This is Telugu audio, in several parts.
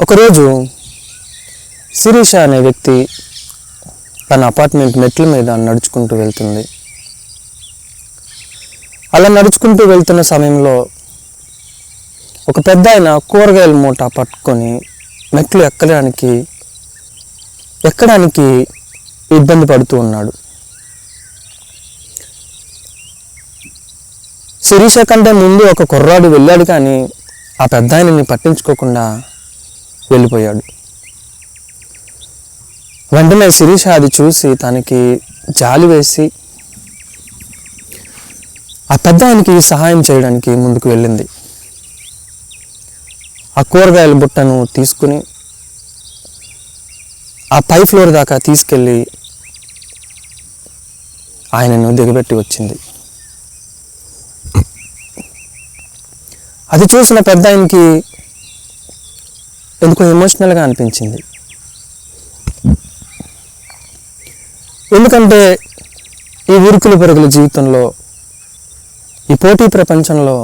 ఒకరోజు శిరీష అనే వ్యక్తి తన అపార్ట్మెంట్ మెట్ల మీద నడుచుకుంటూ వెళ్తుంది. అలా నడుచుకుంటూ వెళ్తున్న సమయంలో ఒక పెద్ద ఆయన కూరగాయల మూట పట్టుకొని మెట్లు ఎక్కడానికి ఎక్కడానికి ఇబ్బంది పడుతూ ఉన్నాడు. శిరీష కంటే ముందు ఒక కుర్రాడు వెళ్ళాడు కానీ ఆ పెద్ద ఆయనని పట్టించుకోకుండా వెళ్ళిపోయాడు. వెంటనే శిరీష అది చూసి తనకి జాలి వేసి ఆ పెద్ద ఆయనకి సహాయం చేయడానికి ముందుకు వెళ్ళింది. ఆ కూరగాయల బుట్టను తీసుకుని ఆ పై ఫ్లోర్ దాకా తీసుకెళ్ళి ఆయనను దిగబెట్టి వచ్చింది. అది చూసిన పెద్ద ఆయనకి ఎందుకో ఎమోషనల్గా అనిపించింది. ఎందుకంటే ఈ ఉరుకుల పరుగుల జీవితంలో ఈ పోటీ ప్రపంచంలో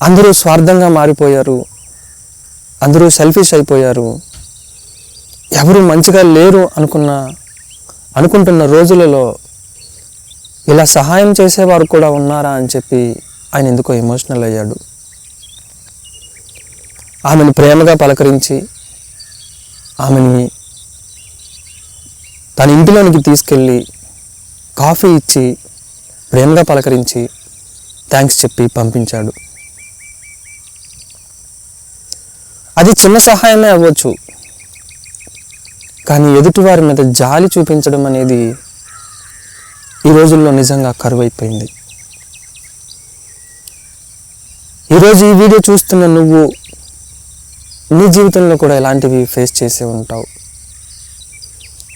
అందరూ స్వార్థంగా మారిపోయారు అందరూ సెల్ఫిష్ అయిపోయారు ఎవరు మంచిగా లేరు అనుకున్న అనుకుంటున్న రోజులలో ఇలా సహాయం చేసేవారు కూడా ఉన్నారా అని చెప్పి ఆయన ఎందుకో ఎమోషనల్ అయ్యాడు. ఆమెను ప్రేమగా పలకరించి ఆమెని తన ఇంటిలోనికి తీసుకెళ్ళి కాఫీ ఇచ్చి ప్రేమగా పలకరించి థ్యాంక్స్ చెప్పి పంపించాడు. అది చిన్న సహాయమే అవ్వచ్చు. కానీ ఎదుటివారి మీద జాలి చూపించడం అనేది ఈ రోజుల్లో నిజంగా కరువైపోయింది. ఈరోజు ఈ వీడియో చూస్తున్న నువ్వు నీ జీవితంలో కూడా ఇలాంటివి ఫేస్ చేసే ఉంటావు?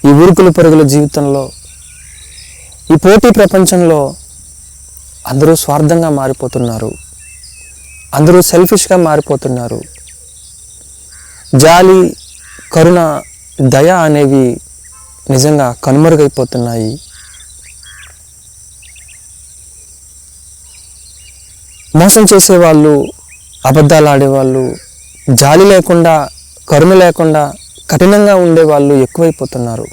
ఈ ఉరుకులు పరుగుల జీవితంలో ఈ పోటీ ప్రపంచంలో అందరూ స్వార్థంగా మారిపోతున్నారు. అందరూ సెల్ఫిష్గా మారిపోతున్నారు. జాలి కరుణ దయ అనేవి నిజంగా కనుమరుగైపోతున్నాయి. మోసం చేసేవాళ్ళు అబద్ధాలు ఆడేవాళ్ళు జాలి లేకుండా కరుణ లేకుండా కఠినంగా ఉండే వాళ్ళు ఎక్కువైపోతున్నారు.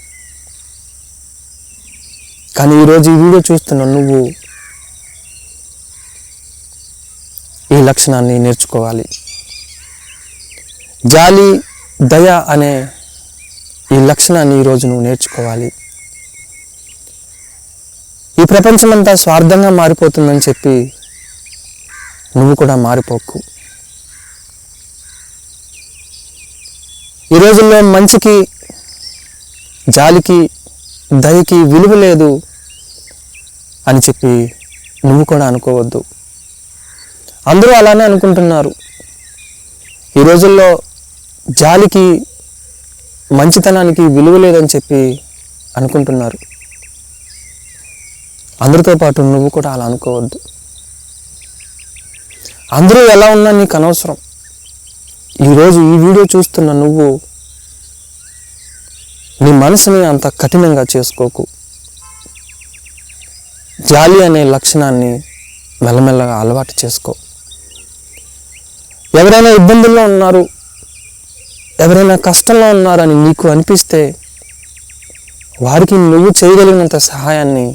కానీ ఈరోజు ఈ వీడియో చూస్తున్న నువ్వు ఈ లక్షణాన్ని నేర్చుకోవాలి. జాలి దయ అనే ఈ లక్షణాన్ని ఈరోజు నువ్వు నేర్చుకోవాలి. ఈ ప్రపంచమంతా స్వార్థంగా మారిపోతుందని చెప్పి నువ్వు కూడా మారిపోకు. ఈ రోజుల్లో మంచికి జాలికి దయకి విలువ లేదు అని చెప్పి నువ్వు కూడా అనుకోవద్దు. అందరూ అలానే అనుకుంటున్నారు. ఈ రోజుల్లో జాలికి మంచితనానికి విలువ లేదని చెప్పి అనుకుంటున్నారు. అందరితో పాటు నువ్వు కూడా అలా అనుకోవద్దు. అందరూ ఎలా ఉన్నా నీకు అనవసరం. ఈరోజు ఈ వీడియో చూస్తున్న నువ్వు నీ మనసుని అంత కఠినంగా చేసుకోకు. జాలి అనే లక్షణాన్ని మెల్లమెల్లగా అలవాటు చేసుకో. ఎవరైనా ఇబ్బందుల్లో ఉన్నారు ఎవరైనా కష్టంలో ఉన్నారని నీకు అనిపిస్తే వారికి నువ్వు చేయగలిగినంత సహాయాన్ని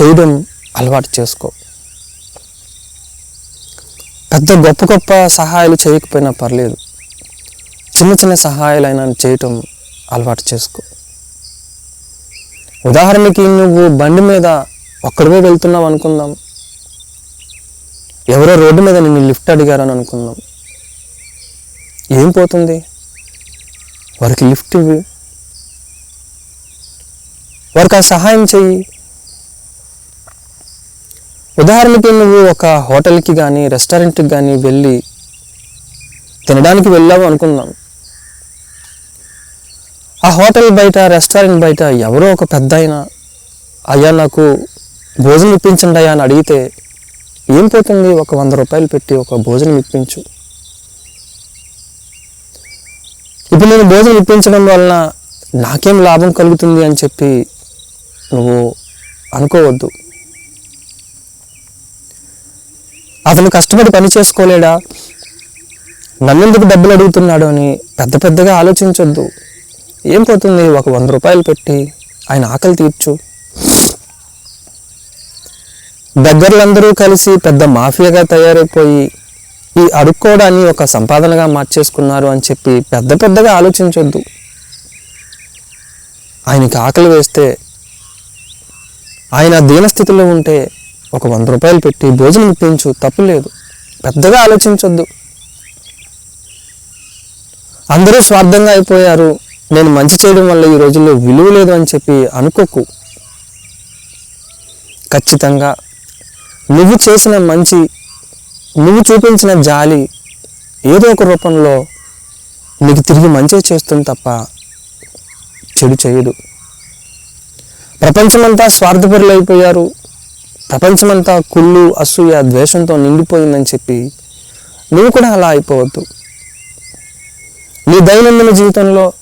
చేయడం అలవాటు చేసుకో. పెద్ద గొప్ప గొప్ప సహాయాలు చేయకపోయినా పర్లేదు. చిన్న చిన్న సహాయాలైనా చేయటం అలవాటు చేసుకో. ఉదాహరణకి నువ్వు బండి మీద ఒక్కడివే వెళ్తున్నావు అనుకుందాం. ఎవరో రోడ్డు మీద నిన్ను లిఫ్ట్ అడిగారని అనుకుందాం. ఏం పోతుంది? వారికి లిఫ్ట్ ఇవ్వి. వారికి ఆ సహాయం చెయ్యి. ఉదాహరణకి నువ్వు ఒక హోటల్కి కానీ రెస్టారెంట్కి కానీ వెళ్ళి తినడానికి వెళ్ళాము అనుకుందాం ఆ హోటల్ బయట రెస్టారెంట్ బయట ఎవరో ఒక పెద్ద అయినా అయ్యా నాకు భోజనం ఇప్పించండి అయ్యా అని అడిగితే ఏం పోతుంది? ఒక వంద రూపాయలు పెట్టి ఒక భోజనం ఇప్పించు. ఇప్పుడు నేను భోజనం ఇప్పించడం వలన నాకేం లాభం కలుగుతుంది అని చెప్పి నువ్వు అనుకోవద్దు. అతను కష్టపడి పని చేసుకోలేడా? నన్నెందుకు డబ్బులు అడుగుతున్నాడు అని పెద్ద పెద్దగా ఆలోచించొద్దు. ఏం పోతుంది? ఒక వంద రూపాయలు పెట్టి ఆయన ఆకలి తీర్చు. దగ్గరలందరూ కలిసి పెద్ద మాఫియాగా తయారైపోయి ఈ అడుక్కోవడాన్ని ఒక సంపాదనగా మార్చేసుకున్నారు అని చెప్పి పెద్ద పెద్దగా ఆలోచించొద్దు. ఆయనకి ఆకలి వేస్తే ఆయన దీనస్థితిలో ఉంటే ఒక వంద రూపాయలు పెట్టి భోజనం ఇప్పించు తప్పు లేదు. పెద్దగా ఆలోచించొద్దు. అందరూ స్వార్థంగా అయిపోయారు. నేను మంచి చేయడం వల్ల ఈ రోజుల్లో విలువ లేదు అని చెప్పి అనుకోకు. ఖచ్చితంగా నువ్వు చేసిన మంచి నువ్వు చూపించిన జాలి ఏదో ఒక రూపంలో నీకు తిరిగి మంచి చేస్తుంది తప్ప చెడు చేయదు. ప్రపంచమంతా స్వార్థపరులు అయిపోయారు ప్రపంచమంతా కుళ్ళు అసూయ ద్వేషంతో నిండిపోయిందని చెప్పి నువ్వు కూడా అలా అయిపోవద్దు. నీ దైనందిన జీవితంలో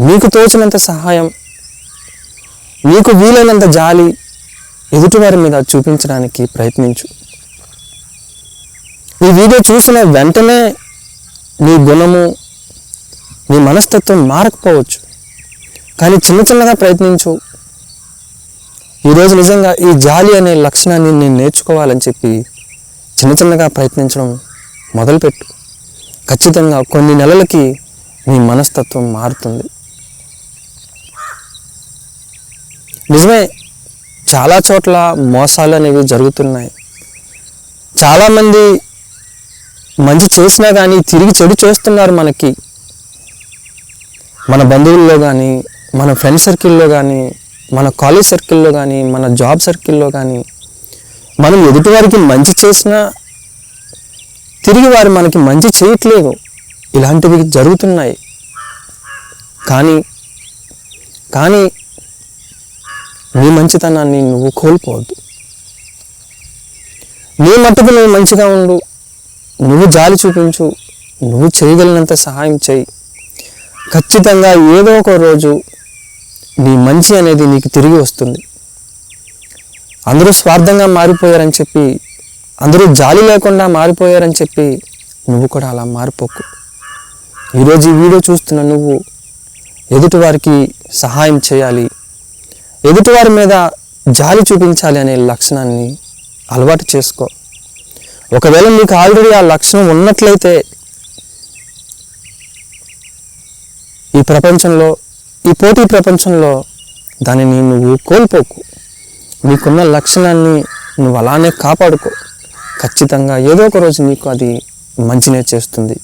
నీకు తోచినంత సహాయం నీకు వీలైనంత జాలి ఎదుటివారి మీద చూపించడానికి ప్రయత్నించు. ఈ వీడియో చూసిన వెంటనే నీ గుణము నీ మనస్తత్వం మారకపోవచ్చు. కానీ చిన్న చిన్నగా ప్రయత్నించు. ఈరోజు నిజంగా ఈ జాలి అనే లక్షణాన్ని నేను నేర్చుకోవాలని చెప్పి చిన్న చిన్నగా ప్రయత్నించడం మొదలుపెట్టు. ఖచ్చితంగా కొన్ని నెలలకి నీ మనస్తత్వం మారుతుంది. నిజమే చాలా చోట్ల మోసాలు అనేవి జరుగుతున్నాయి. చాలామంది మంచి చేసినా కానీ తిరిగి చెడు చేస్తున్నారు మనకి. మన బంధువుల్లో కానీ మన ఫ్రెండ్ సర్కిల్లో కానీ మన కాలేజ్ సర్కిల్లో కానీ మన జాబ్ సర్కిల్లో కానీ మనం ఎదుటివారికి మంచి చేసినా తిరిగి వారు మనకి మంచి చేయట్లేదు. ఇలాంటివి జరుగుతున్నాయి. కానీ కానీ నీ మంచితనాన్ని నువ్వు కోల్పోవద్దు. నీ మట్టుకు నువ్వు మంచిగా ఉండు. నువ్వు జాలి చూపించు. నువ్వు చేయగలిగినంత సహాయం చేయి. ఖచ్చితంగా ఏదో ఒక రోజు నీ మంచి అనేది నీకు తిరిగి వస్తుంది. అందరూ స్వార్థంగా మారిపోయారని చెప్పి అందరూ జాలి లేకుండా మారిపోయారని చెప్పి నువ్వు కూడా అలా మారిపోకు. ఈరోజు ఈ వీడియో చూస్తున్న నువ్వు ఎదుటివారికి సహాయం చేయాలి ఎదుటివారి మీద జాలి చూపించాలి అనే లక్షణాన్ని అలవాటు చేసుకో. ఒకవేళ నీకు ఆల్రెడీ ఆ లక్షణం ఉన్నట్లయితే ఈ ప్రపంచంలో ఈ పోటీ ప్రపంచంలో దానిని నువ్వు కోల్పోకు. నీకున్న లక్షణాన్ని నువ్వు అలానే కాపాడుకో. ఖచ్చితంగా ఏదో ఒక రోజు నీకు అది మంచినే చేస్తుంది.